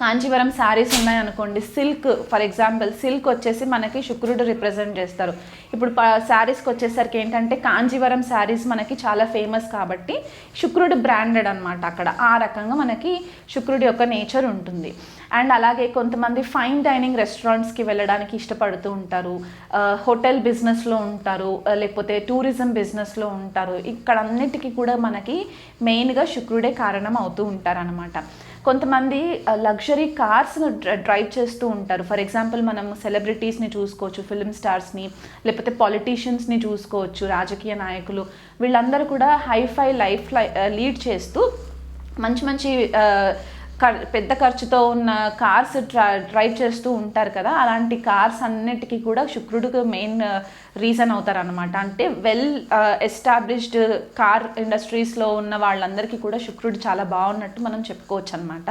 కాంచీవరం శారీస్ ఉన్నాయనుకోండి silk for example silk వచ్చేసి మనకి శుక్రుడు రిప్రజెంట్ చేస్తారు. ఇప్పుడు శారీస్కి వచ్చేసరికి ఏంటంటే కాంజీవరం శారీస్ మనకి చాలా ఫేమస్ కాబట్టి శుక్రుడు బ్రాండెడ్ అనమాట అక్కడ. ఆ రకంగా మనకి శుక్రుడి యొక్క నేచర్ ఉంటుంది. అండ్ అలాగే కొంతమంది ఫైన్ డైనింగ్ రెస్టారెంట్స్కి వెళ్ళడానికి ఇష్టపడుతూ ఉంటారు. హోటల్ బిజినెస్లో ఉంటారు లేకపోతే టూరిజం బిజినెస్లో ఉంటారు. ఇక్కడ అన్నిటికీ కూడా మనకి మెయిన్గా శుక్రుడే కారణం అవుతూ ఉంటారనమాట కొంతమంది లగ్జరీ కార్స్ను డ్రైవ్ చేస్తూ ఉంటారు. ఫర్ ఎగ్జాంపుల్ మనం సెలబ్రిటీస్ని చూసుకోవచ్చు ఫిల్మ్ స్టార్స్ని లేకపోతే పాలిటీషియన్స్ని చూసుకోవచ్చు రాజకీయ నాయకులు. వీళ్ళందరూ కూడా హైఫై లైఫ్ లీడ్ చేస్తూ మంచి మంచి పెద్ద ఖర్చుతో ఉన్న కార్స్ డ్రైవ్ చేస్తూ ఉంటారు కదా అలాంటి కార్స్ అన్నిటికీ కూడా శుక్రుడికి మెయిన్ రీజన్ అవుతారు అనమాట అంటే వెల్ ఎస్టాబ్లిష్డ్ కార్ ఇండస్ట్రీస్లో ఉన్న వాళ్ళందరికీ కూడా శుక్రుడు చాలా బాగున్నట్టు మనం చెప్పుకోవచ్చు అనమాట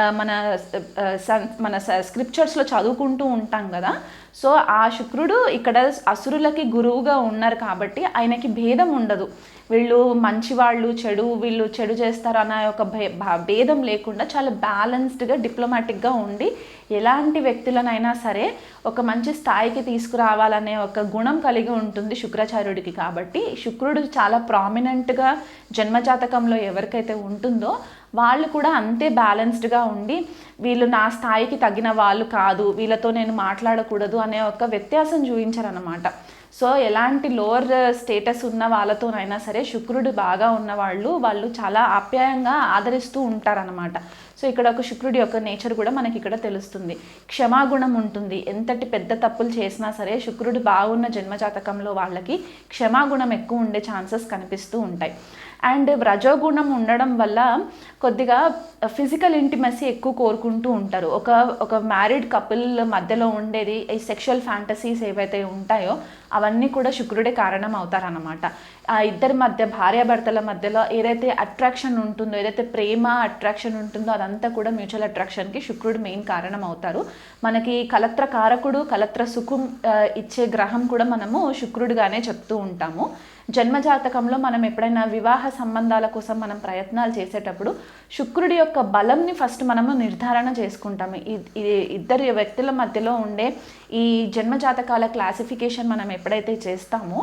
మన సన్- మన స్క్రిప్చర్స్లో చదువుకుంటూ ఉంటాం కదా. సో ఆ శుక్రుడు ఇక్కడ అసురులకి గురువుగా ఉన్నారు కాబట్టి ఆయనకి భేదం ఉండదు. వీళ్ళు మంచివాళ్ళు చెడు వీళ్ళు చెడు చేస్తారు అన్న ఒక భే- భేదం లేకుండా చాలా బ్యాలెన్స్డ్గా డిప్లొమాటిక్గా ఉండి ఎలాంటి వ్యక్తులనైనా సరే ఒక మంచి స్థాయికి తీసుకురావాలనే ఒక గుణం కలిగి ఉంటుంది శుక్రాచార్యుడికి కాబట్టి. శుక్రుడు చాలా ప్రామినెంట్గా జన్మజాతకంలో ఎవరికైతే ఉంటుందో వాళ్ళు కూడా అంతే బ్యాలెన్స్డ్గా ఉండి వీళ్ళు నా స్థాయికి తగిన వాళ్ళు కాదు వీళ్ళతో నేను మాట్లాడకూడదు అనే ఒక వ్యత్యాసం చూపించారనమాట సో ఎలాంటి లోవర్ స్టేటస్ ఉన్న వాళ్ళతోనైనా సరే శుక్రుడు బాగా ఉన్న వాళ్ళు వాళ్ళు చాలా ఆప్యాయంగా ఆదరిస్తూ ఉంటారనమాట సో ఇక్కడ ఒక శుక్రుడి యొక్క నేచర్ కూడా మనకి ఇక్కడ తెలుస్తుంది. క్షమాగుణం ఉంటుంది. ఎంతటి పెద్ద తప్పులు చేసినా సరే శుక్రుడు బాగున్న జన్మజాతకంలో వాళ్ళకి క్షమాగుణం ఎక్కువ ఉండే ఛాన్సెస్ కనిపిస్తూ ఉంటాయి. అండ్ రజోగుణం ఉండడం వల్ల కొద్దిగా ఫిజికల్ ఇంటిమసీ ఎక్కువ కోరుకుంటూ ఉంటారు. ఒక ఒక మ్యారీడ్ కపుల్ మధ్యలో ఉండేది ఈ సెక్షువల్ ఫ్యాంటసీస్ ఏవైతే ఉంటాయో అవన్నీ కూడా శుక్రుడే కారణం అవుతారనమాట ఆ ఇద్దరి మధ్య భార్యాభర్తల మధ్యలో ఏదైతే అట్రాక్షన్ ఉంటుందో ఏదైతే ప్రేమ అట్రాక్షన్ ఉంటుందో అదంతా కూడా మ్యూచువల్ అట్రాక్షన్కి శుక్రుడు మెయిన్ కారణం అవుతారు. మనకి కలత్ర కారకుడు కలత్ర సుఖం ఇచ్చే గ్రహం కూడా మనము శుక్రుడుగానే చెప్తూ ఉంటాము. జన్మజాతకంలో మనం ఎప్పుడైనా వివాహ సంబంధాల కోసం మనం ప్రయత్నాలు చేసేటప్పుడు శుక్రుడి యొక్క బలంని ఫస్ట్ మనము నిర్ధారణ చేసుకుంటాము. ఇద్దరు వ్యక్తుల మధ్యలో ఉండే ఈ జన్మజాతకాల క్లాసిఫికేషన్ మనం ఎప్పుడైతే చేస్తామో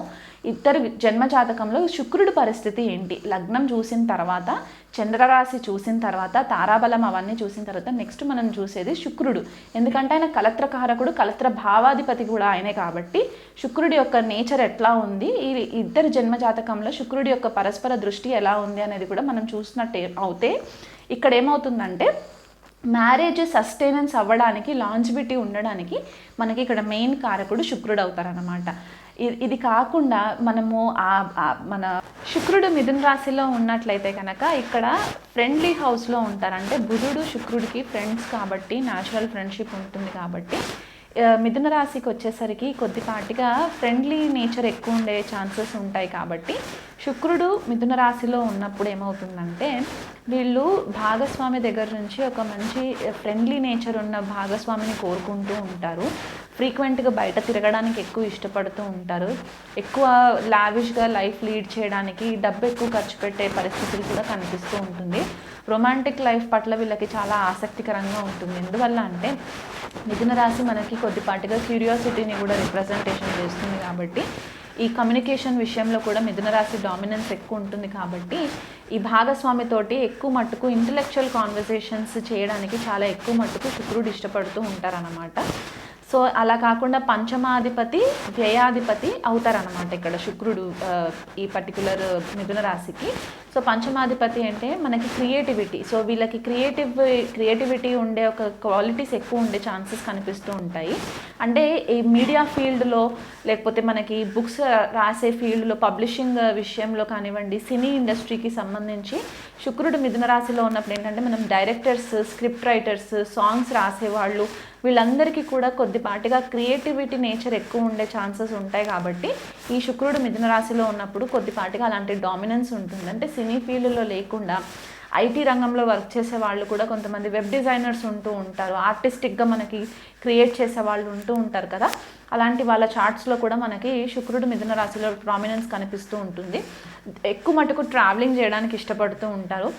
ఇద్దరు జన్మజాతకంలో శుక్రుడి పరిస్థితి ఏంటి? లగ్నం చూసిన తర్వాత చంద్రరాశి చూసిన తర్వాత తారాబలం అవన్నీ చూసిన తర్వాత నెక్స్ట్ మనం చూసేది శుక్రుడు. ఎందుకంటే ఆయన కలత్రకారకుడు కలత్ర భావాధిపతి కూడా ఆయనే కాబట్టి శుక్రుడి యొక్క నేచర్ ఎట్లా ఉంది? ఈ ఇద్దరు జన్మజాతకంలో శుక్రుడి యొక్క పరస్పర దృష్టి ఎలా ఉంది అనేది కూడా మనం చూసినట్టే అవుతే ఇక్కడ ఏమవుతుందంటే మ్యారేజ్ సస్టైనెన్స్ అవ్వడానికి లాంజిబిటీ ఉండడానికి మనకి ఇక్కడ మెయిన్ కారకుడు శుక్రుడు అవుతారనమాట ఇది కాకుండా మనము ఆ మన శుక్రుడు మిథున రాశిలో ఉన్నట్లయితే కనుక ఇక్కడ ఫ్రెండ్లీ హౌస్లో ఉంటారు అంటే బుధుడు శుక్రుడికి ఫ్రెండ్స్ కాబట్టి న్యాచురల్ ఫ్రెండ్షిప్ ఉంటుంది కాబట్టి మిథున రాశికి వచ్చేసరికి కొద్దిపాటిగా ఫ్రెండ్లీ నేచర్ ఎక్కువ ఉండే ఛాన్సెస్ ఉంటాయి కాబట్టి శుక్రుడు మిథున రాశిలో ఉన్నప్పుడు ఏమవుతుందంటే వీళ్ళు భాగస్వామి దగ్గర నుంచి ఒక మంచి ఫ్రెండ్లీ నేచర్ ఉన్న భాగస్వామిని కోరుకుంటూ ఉంటారు. ఫ్రీక్వెంట్గా బయట తిరగడానికి ఎక్కువ ఇష్టపడుతూ ఉంటారు. ఎక్కువ లావిష్గా లైఫ్ లీడ్ చేయడానికి డబ్బు ఎక్కువ ఖర్చు పెట్టే పరిస్థితులు కూడా కనిపిస్తూ ఉంటుంది. రొమాంటిక్ లైఫ్ పట్ల వీళ్ళకి చాలా ఆసక్తికరంగా ఉంటుంది. ఎందువల్ల అంటే మిథున రాశి మనకి కొద్దిపాటిగా క్యూరియాసిటీని కూడా రిప్రజెంటేషన్ చేస్తుంది కాబట్టి ఈ కమ్యూనికేషన్ విషయంలో కూడా మిథున రాశి డామినెన్స్ ఎక్కువ ఉంటుంది కాబట్టి ఈ భాగస్వామితోటి ఎక్కువ మట్టుకు ఇంటలెక్చువల్ కాన్వర్జేషన్స్ చేయడానికి చాలా ఎక్కువ మట్టుకు శుక్రుడు ఇష్టపడుతూ ఉంటారన్నమాట. సో అలా కాకుండా పంచమాధిపతి వ్యయాధిపతి అవుతారనమాట ఇక్కడ శుక్రుడు ఈ పర్టికులర్ మిథున రాశికి. సో పంచమాధిపతి అంటే మనకి క్రియేటివిటీ సో వీళ్ళకి క్రియేటివ్ క్రియేటివిటీ ఉండే ఒక క్వాలిటీస్ ఎక్కువ ఉండే ఛాన్సెస్ కనిపిస్తూ ఉంటాయి. అంటే ఈ మీడియా ఫీల్డ్లో లేకపోతే మనకి బుక్స్ రాసే ఫీల్డ్లో పబ్లిషింగ్ విషయంలో కానివ్వండి సినీ ఇండస్ట్రీకి సంబంధించి శుక్రుడు మిథున రాశిలో ఉన్నప్పుడు ఏంటంటే మనం డైరెక్టర్స్ స్క్రిప్ట్ రైటర్స్ సాంగ్స్ రాసేవాళ్ళు వీళ్ళందరికీ కూడా కొద్దిపాటిగా క్రియేటివిటీ నేచర్ ఎక్కువ ఉండే ఛాన్సెస్ ఉంటాయి కాబట్టి ఈ శుక్రుడు మిథున రాశిలో ఉన్నప్పుడు కొద్దిపాటిగా అలాంటి డామినెన్స్ ఉంటుంది. అంటే సినీ ఫీల్డ్లో లేకుండా ఐటీ రంగంలో వర్క్ చేసే వాళ్ళు కూడా కొంతమంది వెబ్ డిజైనర్స్ ఉంటూ ఉంటారు. ఆర్టిస్టిక్గా మనకి క్రియేట్ చేసే వాళ్ళు ఉంటూ ఉంటారు కదా. అలాంటి వాళ్ళ చార్ట్స్లో కూడా మనకి శుక్రుడు మిథున రాశిలో ప్రామినెన్స్ కనిపిస్తూ ఉంటుంది. ఎక్కువ మటుకు ట్రావెలింగ్ చేయడానికి ఇష్టపడుతూ ఉంటారు.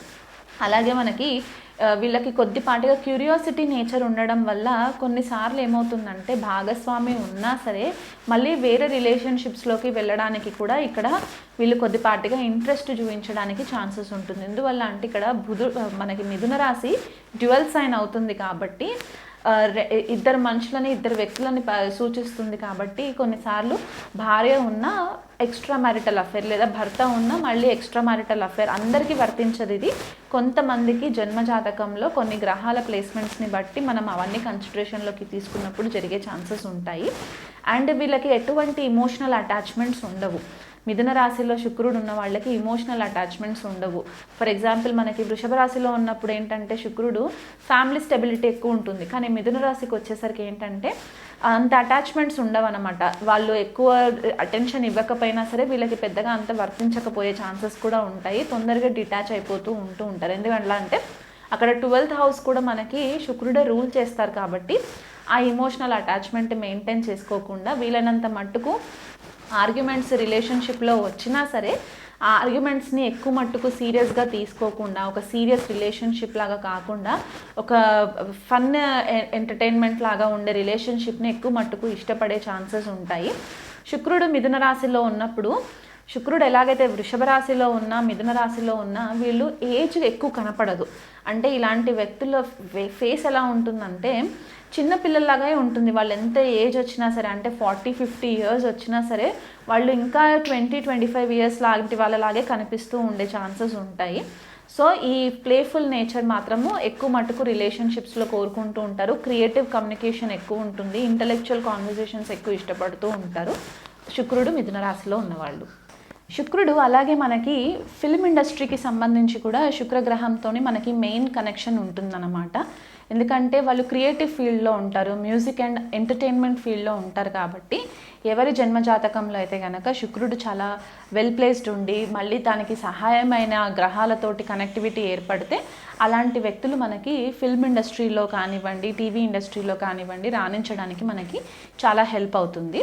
అలాగే మనకి వీళ్ళకి కొద్దిపాటిగా క్యూరియాసిటీ నేచర్ ఉండడం వల్ల కొన్నిసార్లు ఏమవుతుందంటే భాగస్వామి ఉన్నా సరే మళ్ళీ వేరే రిలేషన్షిప్స్లోకి వెళ్ళడానికి కూడా ఇక్కడ వీళ్ళు కొద్దిపాటిగా ఇంట్రెస్ట్ చూపించడానికి ఛాన్సెస్ ఉంటుంది. ఎందువల్ల అంటే ఇక్కడ బుధు మనకి మిథున రాశి డ్యువల్ సైన్ అవుతుంది కాబట్టి ఇద్దరు మనుషులని ఇద్దరు వ్యక్తులని ప- సూచిస్తుంది కాబట్టి కొన్నిసార్లు భార్య ఉన్న ఎక్స్ట్రా మ్యారిటల్ అఫేర్ లేదా భర్త ఉన్న మళ్ళీ ఎక్స్ట్రా మ్యారిటల్ అఫేర్ అందరికీ వర్తించదు ఇది. కొంతమందికి జన్మ జాతకంలో కొన్ని గ్రహాల ప్లేస్మెంట్స్ని బట్టి మనం అవన్నీ కన్సిడరేషన్లోకి తీసుకున్నప్పుడు జరిగే ఛాన్సెస్ ఉంటాయి. అండ్ వీళ్ళకి ఎటువంటి ఇమోషనల్ అటాచ్మెంట్స్ ఉండవు. మిథున రాశిలో శుక్రుడు ఉన్న వాళ్ళకి ఇమోషనల్ అటాచ్మెంట్స్ ఉండవు. ఫర్ ఎగ్జాంపుల్ మనకి వృషభ రాశిలో ఉన్నప్పుడు ఏంటంటే శుక్రుడు ఫ్యామిలీ స్టెబిలిటీ ఎక్కువ ఉంటుంది. కానీ మిథున రాశికి వచ్చేసరికి ఏంటంటే అంత అటాచ్మెంట్స్ ఉండవు అనమాట వాళ్ళు ఎక్కువ అటెన్షన్ ఇవ్వకపోయినా సరే వీళ్ళకి పెద్దగా అంత వర్తించకపోయే ఛాన్సెస్ కూడా ఉంటాయి. తొందరగా డిటాచ్ అయిపోతూ ఉంటూ ఉంటారు. ఎందుకంటే అంటే అక్కడ ట్వెల్త్ హౌస్ కూడా మనకి శుక్రుడే రూల్ చేస్తారు కాబట్టి ఆ ఇమోషనల్ అటాచ్మెంట్ మెయింటైన్ చేసుకోకుండా వీలైనంత మట్టుకు ఆర్గ్యుమెంట్స్ రిలేషన్షిప్లో వచ్చినా సరే ఆ ఆర్గ్యుమెంట్స్ని ఎక్కువ మట్టుకు సీరియస్గా తీసుకోకుండా ఒక సీరియస్ రిలేషన్షిప్ లాగా కాకుండా ఒక ఫన్ ఎంటర్టైన్మెంట్ లాగా ఉండే రిలేషన్షిప్ని ఎక్కువ మట్టుకు ఇష్టపడే ఛాన్సెస్ ఉంటాయి. శుక్రుడు మిథున రాశిలో ఉన్నప్పుడు శుక్రుడు ఎలాగైతే వృషభ రాశిలో ఉన్నా మిథున రాశిలో ఉన్నా వీళ్ళు ఏజ్ ఎక్కువ కనపడదు. అంటే ఇలాంటి వ్యక్తుల ఫేస్ ఎలా ఉంటుందంటే చిన్న పిల్లల్లాగే ఉంటుంది. వాళ్ళు ఎంత ఏజ్ వచ్చినా సరే అంటే ఫార్టీ ఫిఫ్టీ ఇయర్స్ వచ్చినా సరే వాళ్ళు ఇంకా ట్వంటీ ట్వంటీ ఫైవ్ ఇయర్స్ లాంటి వాళ్ళలాగే కనిపిస్తూ ఉండే ఛాన్సెస్ ఉంటాయి. సో ఈ ప్లేఫుల్ నేచర్ మాత్రము ఎక్కువ మటుకు రిలేషన్షిప్స్లో కోరుకుంటూ ఉంటారు. క్రియేటివ్ కమ్యూనికేషన్ ఎక్కువ ఉంటుంది. ఇంటలెక్చువల్ కాన్వర్జేషన్స్ ఎక్కువ ఇష్టపడుతూ ఉంటారు. శుక్రుడు మిథున రాశిలో ఉన్నవాళ్ళు. శుక్రుడు అలాగే మనకి ఫిల్మ్ ఇండస్ట్రీకి సంబంధించి కూడా శుక్రగ్రహంతో మనకి మెయిన్ కనెక్షన్ ఉంటుందన్నమాట. ఎందుకంటే వాళ్ళు క్రియేటివ్ ఫీల్డ్లో ఉంటారు మ్యూజిక్ అండ్ ఎంటర్టైన్మెంట్ ఫీల్డ్లో ఉంటారు కాబట్టి ఎవరి జన్మ జాతకంలో అయితే కనుక శుక్రుడు చాలా వెల్ ప్లేస్డ్ ఉండి మళ్ళీ దానికి సహాయమైన గ్రహాలతోటి కనెక్టివిటీ ఏర్పడితే అలాంటి వ్యక్తులు మనకి ఫిల్మ్ ఇండస్ట్రీలో కానివ్వండి టీవీ ఇండస్ట్రీలో కానివ్వండి రాణించడానికి మనకి చాలా హెల్ప్ అవుతుంది.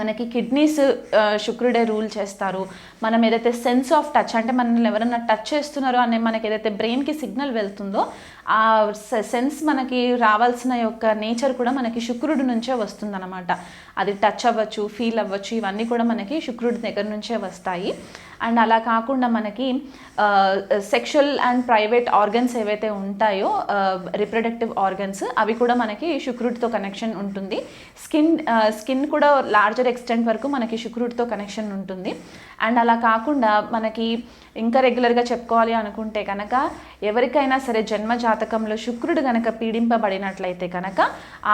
మనకి కిడ్నీస్ శుక్రుడే రూల్ చేస్తారు. మనం ఏదైతే సెన్స్ ఆఫ్ టచ్ అంటే మనల్ని ఎవరైనా టచ్ చేస్తున్నారో అనే మనకి ఏదైతే బ్రెయిన్కి సిగ్నల్ వెళ్తుందో ఆ సెన్స్ మనకి రావాల్సిన యొక్క నేచర్ కూడా మనకి శుక్రుడి నుంచే వస్తుందన్నమాట. అది టచ్ అవ్వచ్చు ఫీల్ అవ్వచ్చు ఇవన్నీ కూడా మనకి శుక్రుడి దగ్గర నుంచే వస్తాయి. అండ్ అలా కాకుండా మనకి సెక్షువల్ అండ్ ప్రైవేట్ ఆర్గన్స్ ఏవైతే ఉంటాయో రిప్రొడక్టివ్ ఆర్గన్స్ అవి కూడా మనకి శుక్రుడితో కనెక్షన్ ఉంటుంది. స్కిన్ స్కిన్ కూడా లార్జర్ ఎక్స్టెంట్ వరకు మనకి శుక్రుడితో కనెక్షన్ ఉంటుంది. అండ్ అలా కాకుండా మనకి ఇంకా రెగ్యులర్గా చెప్పుకోవాలి అనుకుంటే కనుక ఎవరికైనా సరే జన్మ జాతకంలో శుక్రుడు కనుక పీడింపబడినట్లయితే కనుక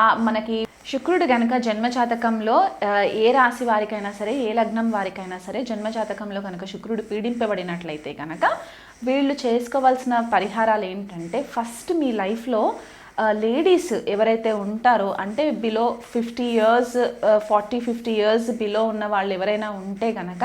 ఆ మనకి శుక్రుడు గనక జన్మ జాతకంలో ఏ రాశి వారికైనా సరే ఏ లగ్నం వారికైనా సరే జన్మ జాతకంలో కనుక శుక్రుడు పీడింపబడినట్లయితే కనుక వీళ్ళు చేసుకోవాల్సిన పరిహారాలు ఏంటంటే ఫస్ట్ మీ లైఫ్లో లేడీస్ ఎవరైతే ఉంటారో అంటే below fifty years forty fifty years below ఉన్న వాళ్ళు ఎవరైనా ఉంటే కనుక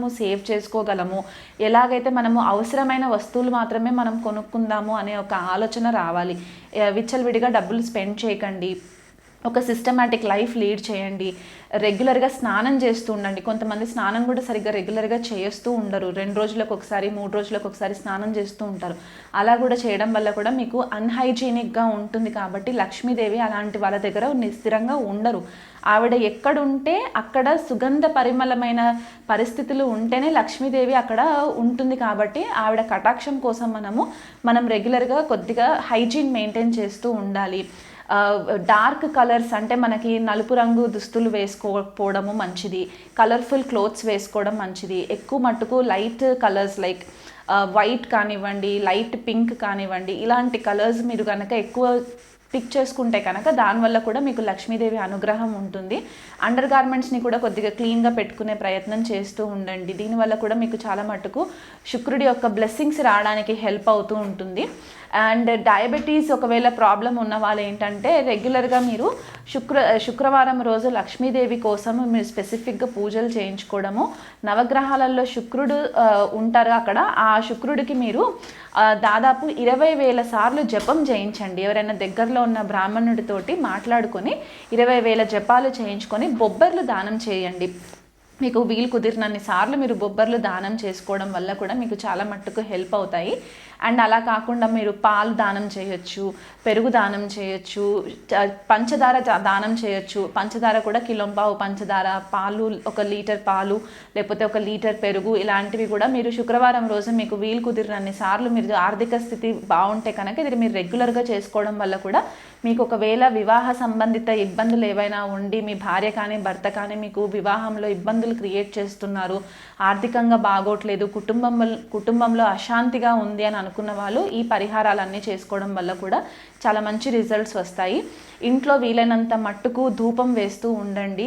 మనము సేవ్ చేసుకోగలము? ఎలాగైతే మనము అవసరమైన వస్తువులు మాత్రమే మనం కొనుక్కుందాము అనే ఒక ఆలోచన రావాలి. విచ్చలవిడిగా డబ్బులు స్పెండ్ చేయకండి. ఒక సిస్టమాటిక్ లైఫ్ లీడ్ చేయండి. రెగ్యులర్గా స్నానం చేస్తూ ఉండండి. కొంతమంది స్నానం కూడా సరిగ్గా రెగ్యులర్గా చేస్తూ ఉండరు. రెండు రోజులకు ఒకసారి మూడు రోజులకు ఒకసారి స్నానం చేస్తూ ఉంటారు. అలా కూడా చేయడం వల్ల కూడా మీకు అన్హైజీనిక్గా ఉంటుంది కాబట్టి లక్ష్మీదేవి అలాంటి వాళ్ళ దగ్గర స్థిరంగా ఉండరు. ఆవిడ ఎక్కడుంటే అక్కడ సుగంధ పరిమళమైన పరిస్థితులు ఉంటేనే లక్ష్మీదేవి అక్కడ ఉంటుంది కాబట్టి ఆవిడ కటాక్షం కోసం మనము మనం రెగ్యులర్గా కొద్దిగా హైజీన్ మెయింటైన్ చేస్తూ ఉండాలి. డార్క్ కలర్స్ అంటే మనకి నలుపు రంగు దుస్తులు వేసుకోకపోవడము మంచిది. కలర్ఫుల్ క్లోత్స్ వేసుకోవడం మంచిది. ఎక్కువ మట్టుకు లైట్ కలర్స్ లైక్ వైట్ కానివ్వండి లైట్ పింక్ కానివ్వండి ఇలాంటి కలర్స్ మీరు కనుక ఎక్కువ పిక్ చేసుకుంటే కనుక దానివల్ల కూడా మీకు లక్ష్మీదేవి అనుగ్రహం ఉంటుంది. అండర్ గార్మెంట్స్ని కూడా కొద్దిగా క్లీన్గా పెట్టుకునే ప్రయత్నం చేస్తూ ఉండండి. దీనివల్ల కూడా మీకు చాలా మటుకు శుక్రుడి యొక్క బ్లెస్సింగ్స్ రావడానికి హెల్ప్ అవుతూ ఉంటుంది. అండ్ డయాబెటీస్ ఒకవేళ ప్రాబ్లం ఉన్న వాళ్ళు ఏంటంటే రెగ్యులర్గా మీరు శుక్ర శుక్రవారం రోజు లక్ష్మీదేవి కోసం మీరు స్పెసిఫిక్గా పూజలు చేయించుకోవడము నవగ్రహాలలో శుక్రుడు ఉంటారు అక్కడ ఆ శుక్రుడికి మీరు దాదాపు ఇరవై వేల సార్లు జపం చేయించండి. ఎవరైనా దగ్గరలో ఉన్న బ్రాహ్మణుడితోటి మాట్లాడుకొని ఇరవై వేల జపాలు చేయించుకొని బొబ్బర్లు దానం చేయండి. మీకు వీలు కుదిరినన్ని సార్లు మీరు బొబ్బర్లు దానం చేసుకోవడం వల్ల కూడా మీకు చాలా మట్టుకు హెల్ప్ అవుతాయి. అండ్ అలా కాకుండా మీరు పాలు దానం చేయొచ్చు పెరుగు దానం చేయొచ్చు పంచదార దానం చేయొచ్చు. పంచదార కూడా కిలోంపావు పంచదార పాలు ఒక లీటర్ పాలు లేకపోతే ఒక లీటర్ పెరుగు ఇలాంటివి కూడా మీరు శుక్రవారం రోజు మీకు వీలు కుదిరినన్ని సార్లు మీరు ఆర్థిక స్థితి బాగుంటే కనుక ఇది మీరు రెగ్యులర్గా చేసుకోవడం వల్ల కూడా మీకు ఒకవేళ వివాహ సంబంధిత ఇబ్బందులు ఏవైనా ఉండి మీ భార్య కానీ భర్త కానీ మీకు వివాహంలో ఇబ్బందులు క్రియేట్ చేస్తున్నారు ఆర్థికంగా బాగోట్లేదు కుటుంబం కుటుంబంలో అశాంతిగా ఉంది అని అనుకున్న వాళ్ళు ఈ పరిహారాలన్నీ చేసుకోవడం వల్ల కూడా చాలా మంచి రిజల్ట్స్ వస్తాయి. ఇంట్లో వీలైనంత మట్టుకు ధూపం వేస్తూ ఉండండి.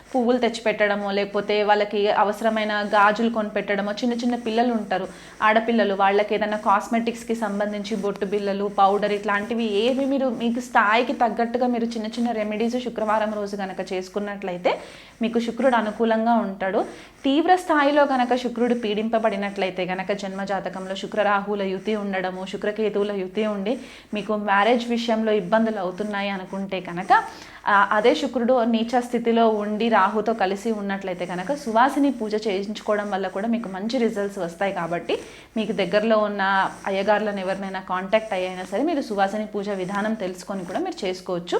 పువ్వులు తెచ్చిపెట్టడమో లేకపోతే వాళ్ళకి అవసరమైన గాజులు కొనిపెట్టడమో చిన్న చిన్న పిల్లలు ఉంటారు. ఆడపిల్లలు వాళ్ళకి ఏదైనా కాస్మెటిక్స్కి సంబంధించి బొట్టు బిల్లలు పౌడర్ ఇట్లాంటివి ఏవి మీరు మీకు స్థాయికి తగ్గట్టుగా మీరు చిన్న చిన్న రెమెడీస్ శుక్రవారం రోజు కనుక చేసుకున్నట్లయితే మీకు శుక్రుడు అనుకూలంగా ఉంటాడు. తీవ్ర స్థాయిలో కనుక శుక్రుడు పీడింపబడినట్లయితే కనుక జన్మ జాతకంలో శుక్రరాహుల యుతి ఉండడము శుక్రకేతువుల యుతి ఉండి మీకు మ్యారేజ్ విషయంలో ఇబ్బందులు అవుతున్నాయి అనుకుంటే కనుక అదే శుక్రుడు నీచ స్థితిలో ఉండి రాహుతో కలిసి ఉన్నట్లయితే కనుక సువాసిని పూజ చేయించుకోవడం వల్ల కూడా మీకు మంచి రిజల్ట్స్ వస్తాయి కాబట్టి మీకు దగ్గరలో ఉన్న అయ్యగారులను ఎవరినైనా కాంటాక్ట్ అయ్యైనా సరే మీరు సువాసిని పూజ విధానం తెలుసుకొని కూడా మీరు చేసుకోవచ్చు.